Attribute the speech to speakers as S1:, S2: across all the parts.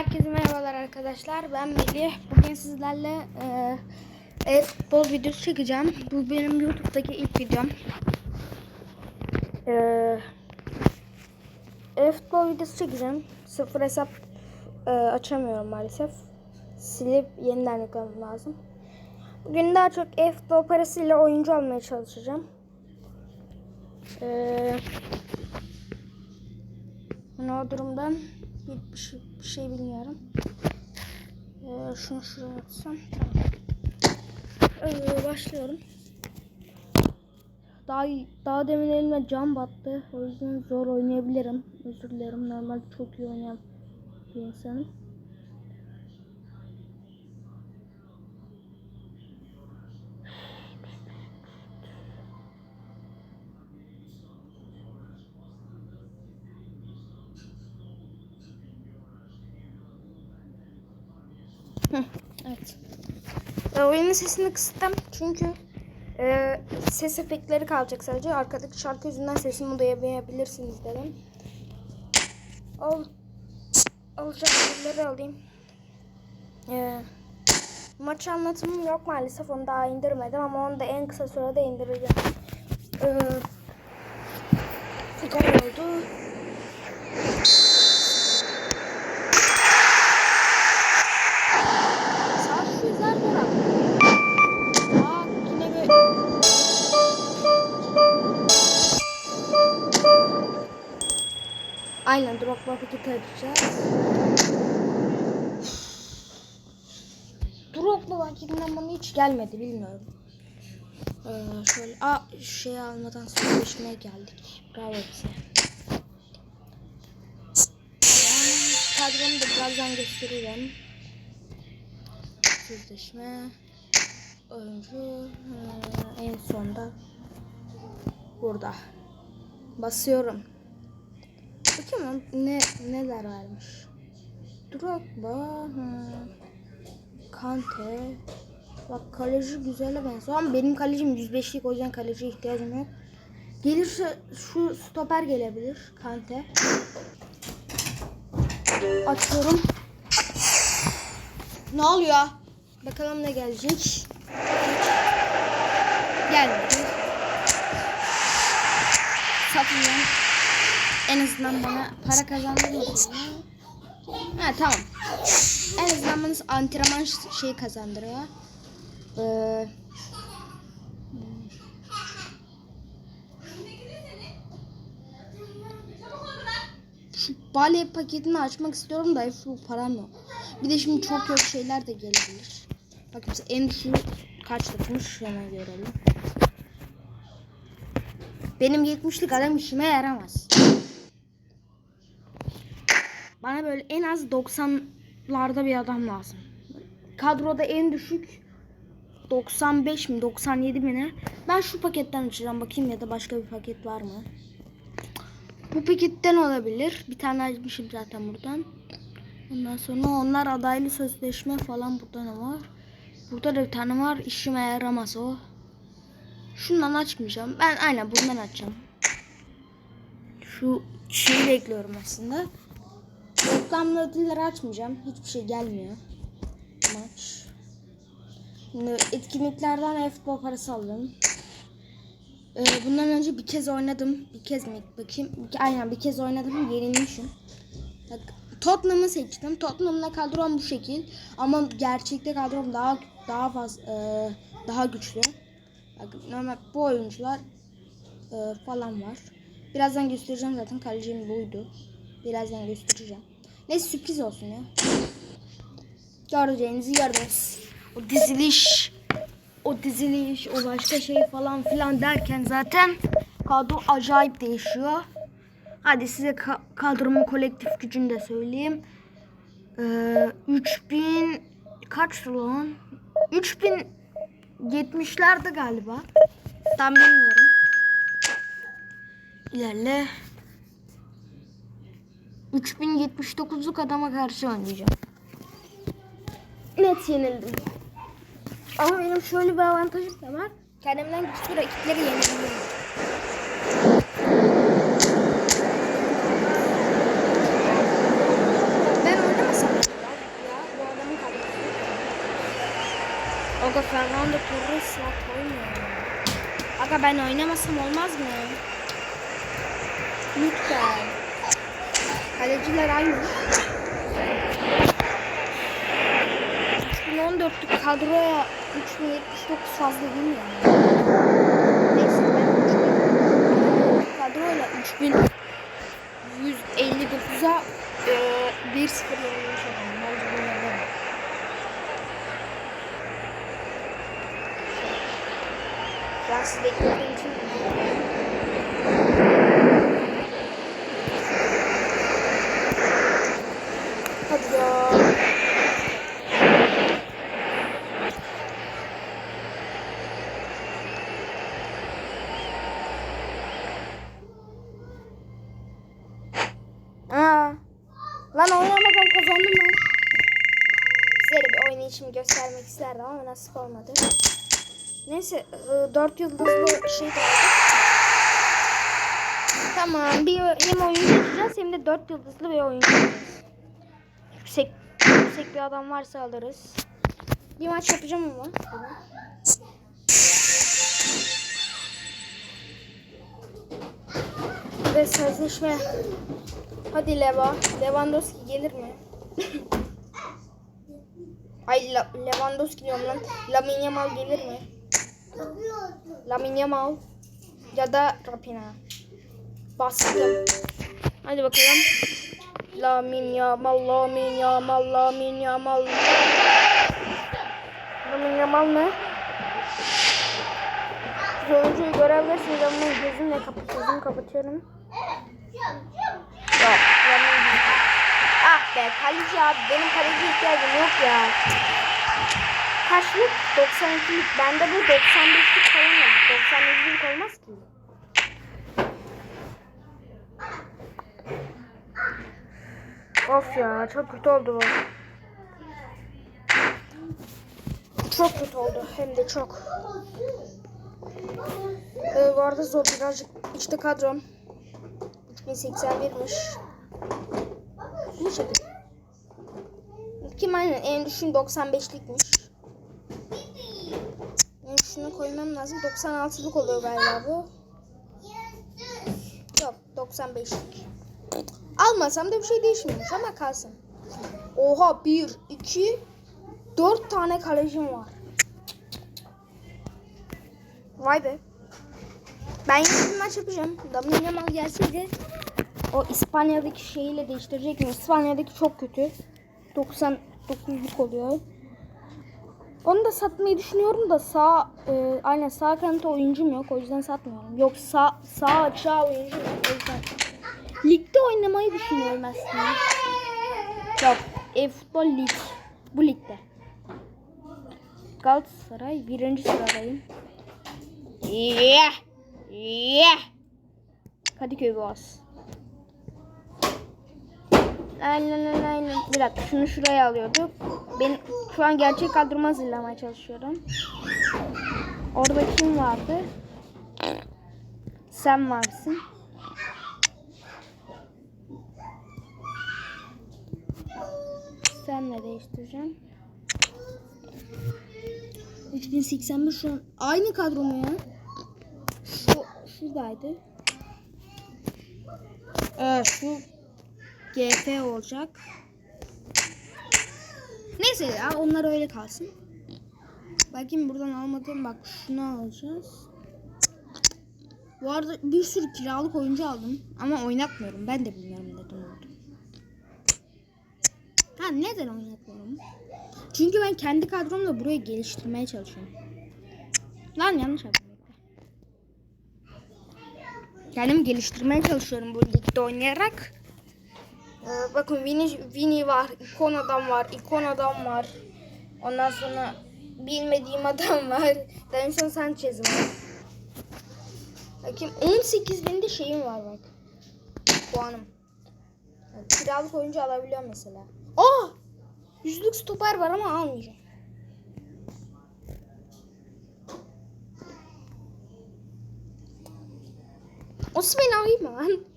S1: Herkese merhabalar arkadaşlar. Ben Melih. Bugün sizlerle e, e-futbol videosu çekeceğim. Bu benim YouTube'daki ilk videom. E-futbol videosu çekeceğim. Sıfır hesap e, açamıyorum maalesef. Silip yeniden yüklemem lazım. Bugün daha çok e-futbol parasıyla oyuncu almaya çalışacağım. Eee yani o durumdan bir, bir, şey, bir şey bilmiyorum. Ee, şunu şuraya atsam. Tamam. Ee, başlıyorum. Daha, daha demin elime cam battı. O yüzden zor oynayabilirim. Özür dilerim. Normalde çok iyi oynayan bir insanım. E, oyunun sesini kıstım çünkü e, ses efektleri kalacak sadece. Arkadaki şarkı yüzünden sesimi duyabilirsiniz dedim. Al, alacak şeyleri alayım. E, maç anlatımım yok maalesef. Onu daha indirmedim ama onu da en kısa sürede indireceğim. E, oldu. Paketi açacağız. Drogba paketinden bana hiç gelmedi bilmiyorum. Ee, şöyle a şey almadan sözleşmeye geldik. Bravo bize. Tamam. Kadromu da birazdan göstereceğim sözleşme oyuncu e, en sonda burada basıyorum bakayım ne neler varmış Drogba. Kante bak kaleci güzele benziyor ama benim kalecim 105'lik o yüzden kaleciye ihtiyacım yok gelirse şu stoper gelebilir Kante açıyorum ne oluyor? Bakalım ne gelecek. Gelmedi. Satacağım. En azından bana para kazandırmasın. Ha tamam. En azından bana antrenman şeyi kazandırıyor. Ee, şu bale paketini açmak istiyorum da şu param yok. Bir de şimdi çok kötü şeyler de gelebilir. Bak mesela en düşüğü kaçlıkmış hemen görelim. Benim 70'lik adam işime yaramaz. Böyle en az 90'larda bir adam lazım. Kadroda en düşük 95 mi 97 mi ne? Ben şu paketten açacağım bakayım ya da başka bir paket var mı? Bu paketten olabilir. Bir tane açmışım zaten buradan. Ondan sonra onlar adaylı sözleşme falan burada ne var? Burada da bir tane var. İşime yaramaz o. Şundan açmayacağım. Ben aynen bundan açacağım. Şu şeyi bekliyorum aslında. Reklamlı ödülleri açmayacağım. Hiçbir şey gelmiyor. Maç. Şimdi etkinliklerden e-futbol parası aldım. Ee, bundan önce bir kez oynadım. Bir kez mi bakayım? Aynen bir kez oynadım. Yenilmişim. Bak Tottenham'ı seçtim. Tottenham'la kadrom bu şekil. Ama gerçekte kadrom daha daha fazla e, daha güçlü. Bak, normal bu oyuncular e, falan var. Birazdan göstereceğim zaten. Kalecim buydu. Birazdan göstereceğim. Neyse sürpriz olsun ya. Göreceğinizi gördünüz. O diziliş o diziliş, o başka şey falan filan derken zaten kadro acayip değişiyor. Hadi size ka kadromun kolektif gücünü de söyleyeyim. Ee, 3000 kaç lan? 3070'lerde galiba. Tam bilmiyorum. İlerle. 3079'luk adama karşı oynayacağım. Net yenildim. Ama benim şöyle bir avantajım da var. Kendimden güçlü rakipleri yenebiliyorum. Ben oynamasam. Aga Fernando Torres slot oynuyor. Aga ben oynamasam olmaz mı? Lütfen. Kaleciler aynı. 2014'lük kadroya 3079 fazla değil mi yani? Neyse ben 3000 kadroyla 3159'a e, 1-0 yenilmiş adamım. Bence bunu nasip olmadı. Neyse 4 yıldızlı şey de. Tamam bir hem oyun geçeceğiz hem de 4 yıldızlı bir oyun geçeceğiz. Yüksek, yüksek bir adam varsa alırız. Bir maç yapacağım ama. Ve sözleşme. Hadi Leva. Lewandowski gelir mi? Ay La- Lewandowski diyorum lan. Lamine Yamal gelir mi? Lamine Yamal ya da Rapina. Bastım. Hadi bakalım. Lamine Yamal, Lamine Yamal, Lamine Yamal. Lamine Yamal? Siz oyuncuyu görebilirsiniz ama gözümle kapat gözümü kapatıyorum. Yok. Lamine değil. Ah be kaleci abi. Benim kaleci ihtiyacım yok ya. Kaçlık? 92'lik. Bende bu 95'lik falan yok. 97'lik olmaz ki. Of ya çok kötü oldu bu. Çok kötü oldu. Hem de çok. Ee, bu arada zor birazcık. İşte kadrom. 3081'miş. Bu şekilde. Kim aynen en düşün 95'likmiş. En düşüğünü koymam lazım. 96'lık oluyor galiba bu. Yok 95'lik. Almasam da bir şey değişmiyormuş ama kalsın. Oha 1, 2, 4 tane kalecim var. Vay be. Ben yine bir maç yapacağım. Lamine Yamal gelseydi o İspanya'daki şeyiyle değiştirecek mi? İspanya'daki çok kötü. 99'luk oluyor. Onu da satmayı düşünüyorum da sağ e, aynen sağ kanatta oyuncum yok o yüzden satmıyorum. Yok sağ sağ açığa oyuncum yok o yüzden. Ligde oynamayı düşünüyorum aslında. Yok e-futbol lig. Bu ligde. Galatasaray birinci sıradayım. Yeah. Yeah. Kadıköy Boğaz. Aynen aynen aynen. Bir dakika şunu şuraya alıyorduk. Ben şu an gerçek kadromu hazırlamaya çalışıyorum. Orada kim vardı? Sen varsın. Senle değiştireceğim. 3081 şu an aynı kadro mu ya? Şu şuradaydı. Evet şu GF olacak. Neyse ya onlar öyle kalsın. Bakayım buradan almadığım bak şunu alacağız. Bu arada bir sürü kiralık oyuncu aldım ama oynatmıyorum. Ben de bilmiyorum neden oldu. Ha neden oynatmıyorum? Çünkü ben kendi kadromla burayı geliştirmeye çalışıyorum. Lan yanlış yaptım. Kendimi geliştirmeye çalışıyorum bu ligde oynayarak. Ee, bakın Vini, Vini var, ikon adam var, ikon adam var. Ondan sonra bilmediğim adam var. Davinson Sanchez var. Bakayım 18 binde şeyim var bak. Puanım. Yani kiralık oyuncu alabiliyorum mesela. Oh! Yüzlük stoper var ama almayacağım. Osman alayım mı lan?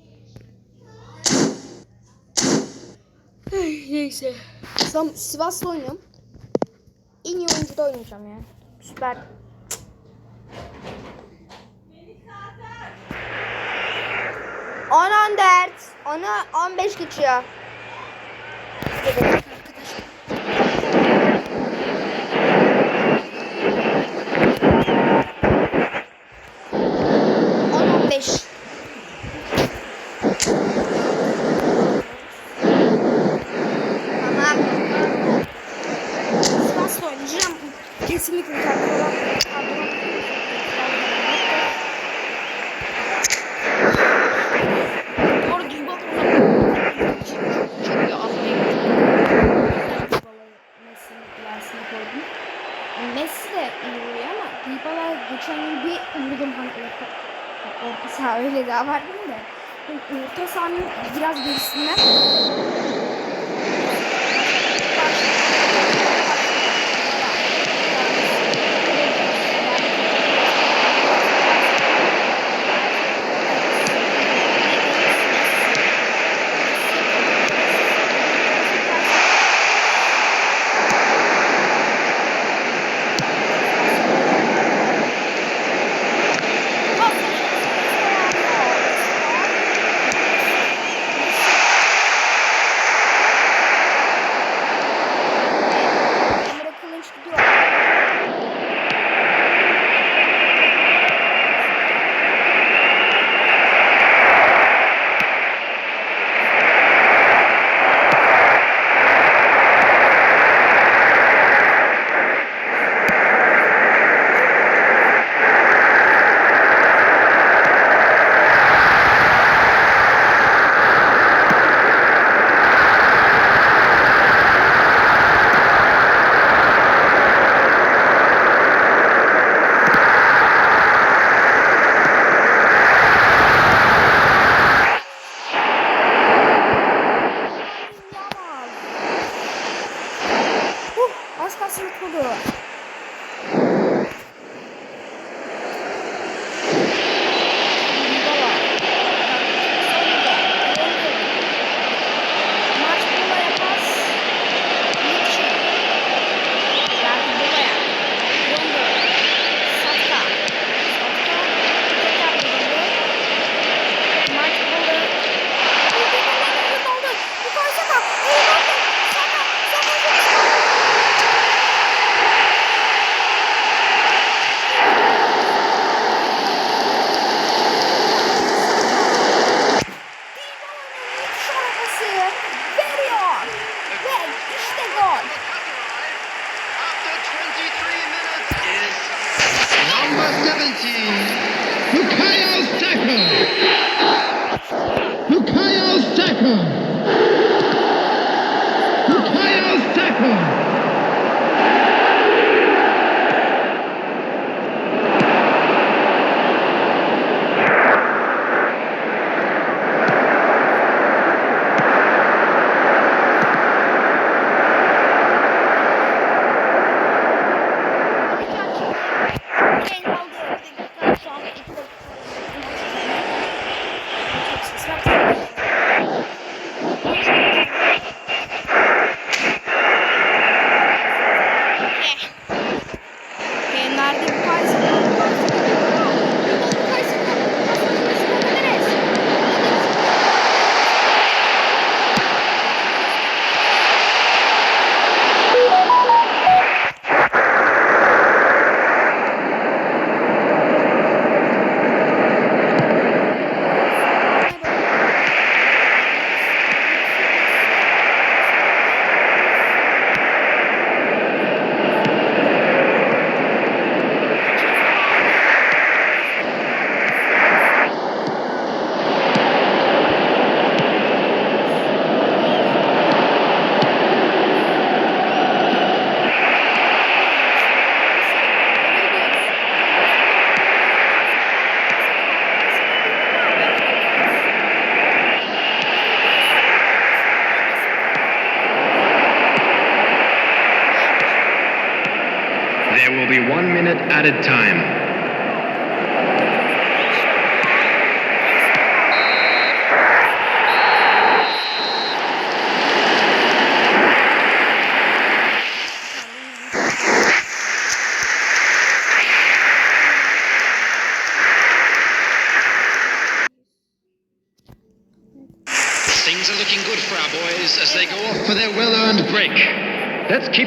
S1: Neyse. Sam Sivas'la oynuyorum. En iyi oyuncu da oynayacağım ya.
S2: Süper. Anan dert. Ana 15 geçiyor.
S1: orta sahanın biraz gerisinden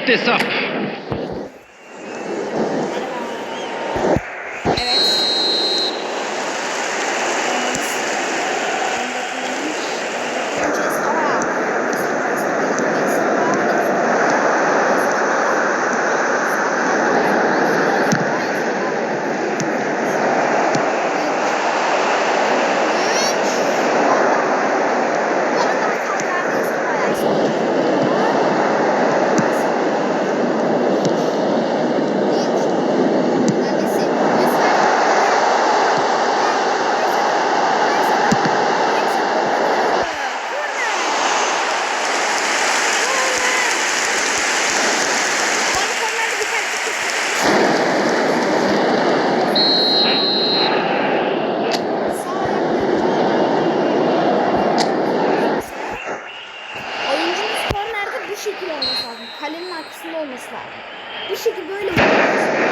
S1: this up.
S3: bir şekilde böyle
S1: yapacağız.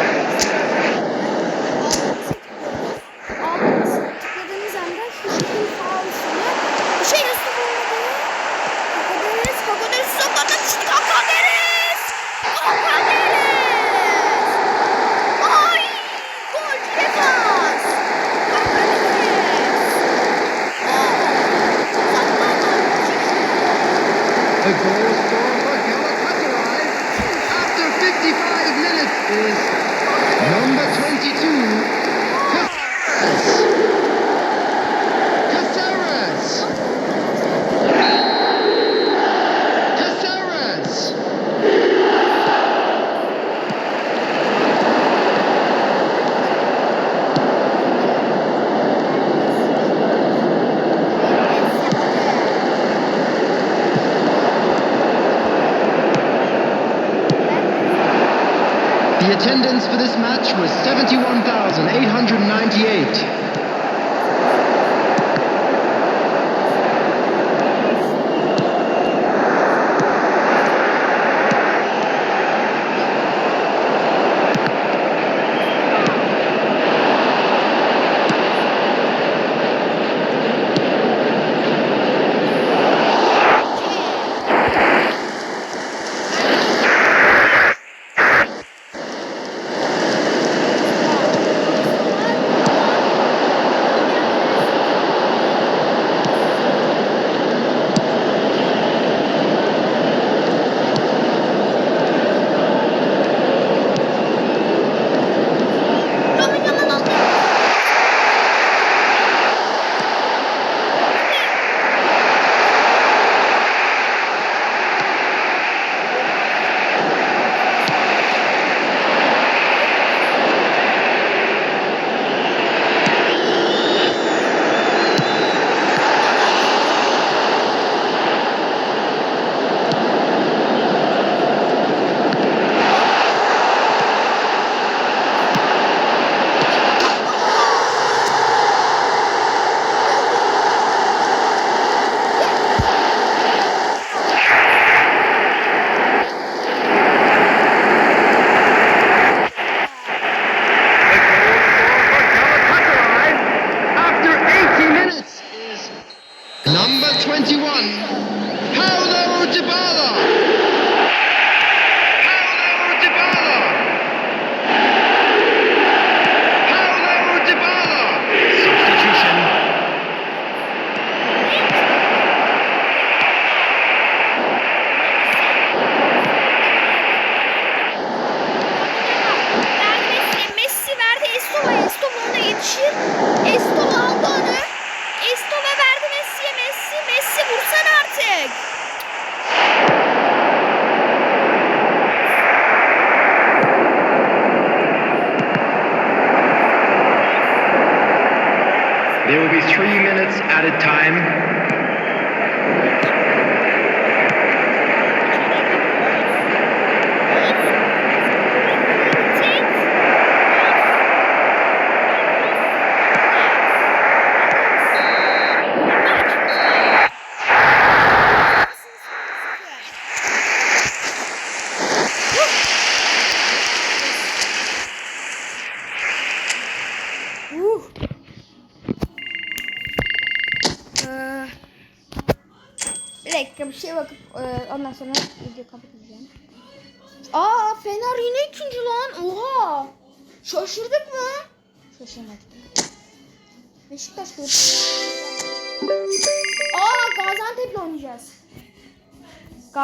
S1: attendance for this match was 71,898.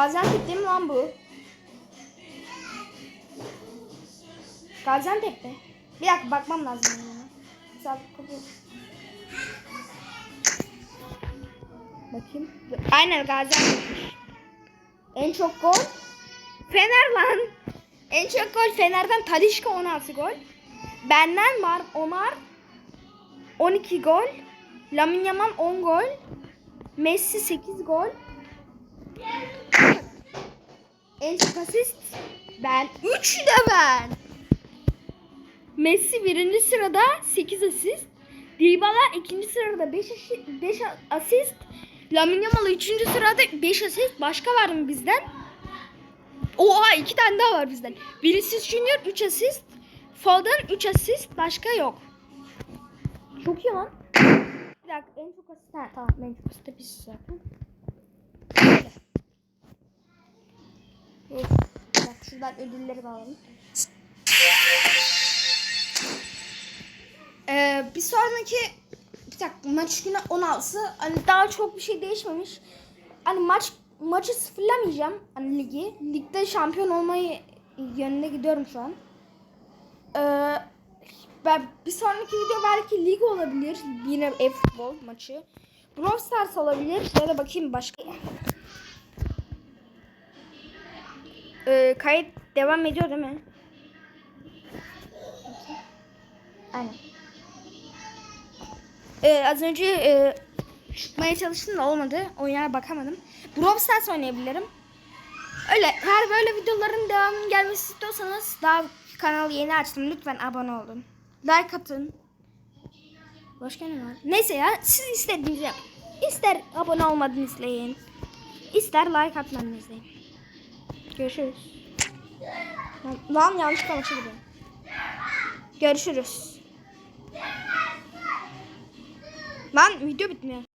S1: Gaziantep değil mi lan bu? Gaziantep'te. Bir dakika bakmam lazım. Sağ kapı. Bakayım. Aynen Gaziantep. En çok gol Fener lan. En çok gol Fener'den Talişka 16 gol. Benden var Omar 12 gol. Lamine Yamal 10 gol. Messi 8 gol. En çok asist ben. 3 de ben. Messi birinci sırada 8 asist. Dybala ikinci sırada 5 5 asist. Lamine Yamal üçüncü sırada 5 asist. Başka var mı bizden? Oha iki tane daha var bizden. Vinicius Junior 3 asist. Foden 3 asist. Başka yok. Çok iyi lan. Bir dakika en çok asist. Ha, tamam en çok asist biz zaten. Bir dakika şuradan ödülleri alalım. Ee, bir sonraki bir dakika maç günü 16'sı hani daha çok bir şey değişmemiş. Hani maç maçı sıfırlamayacağım hani ligi. Ligde şampiyon olmayı yönüne gidiyorum şu an. Ee, ben bir sonraki video belki lig olabilir. Yine e-futbol maçı. Brawl Stars olabilir. Ya da bakayım başka. Ee, kayıt devam ediyor değil mi? Aynen. Ee, az önce e, çıkmaya çalıştım da olmadı. Oyuna bakamadım. Brawl Stars oynayabilirim. Öyle her böyle videoların devamının gelmesi istiyorsanız daha kanalı yeni açtım. Lütfen abone olun. Like atın. Başka ne var? Neyse ya siz istediğinizi yapın. İster abone olmadığını izleyin. İster like atmadığını izleyin. Görüşürüz. Lan, yanlış kamaşa gidiyorum. Görüşürüz. Lan video bitmiyor.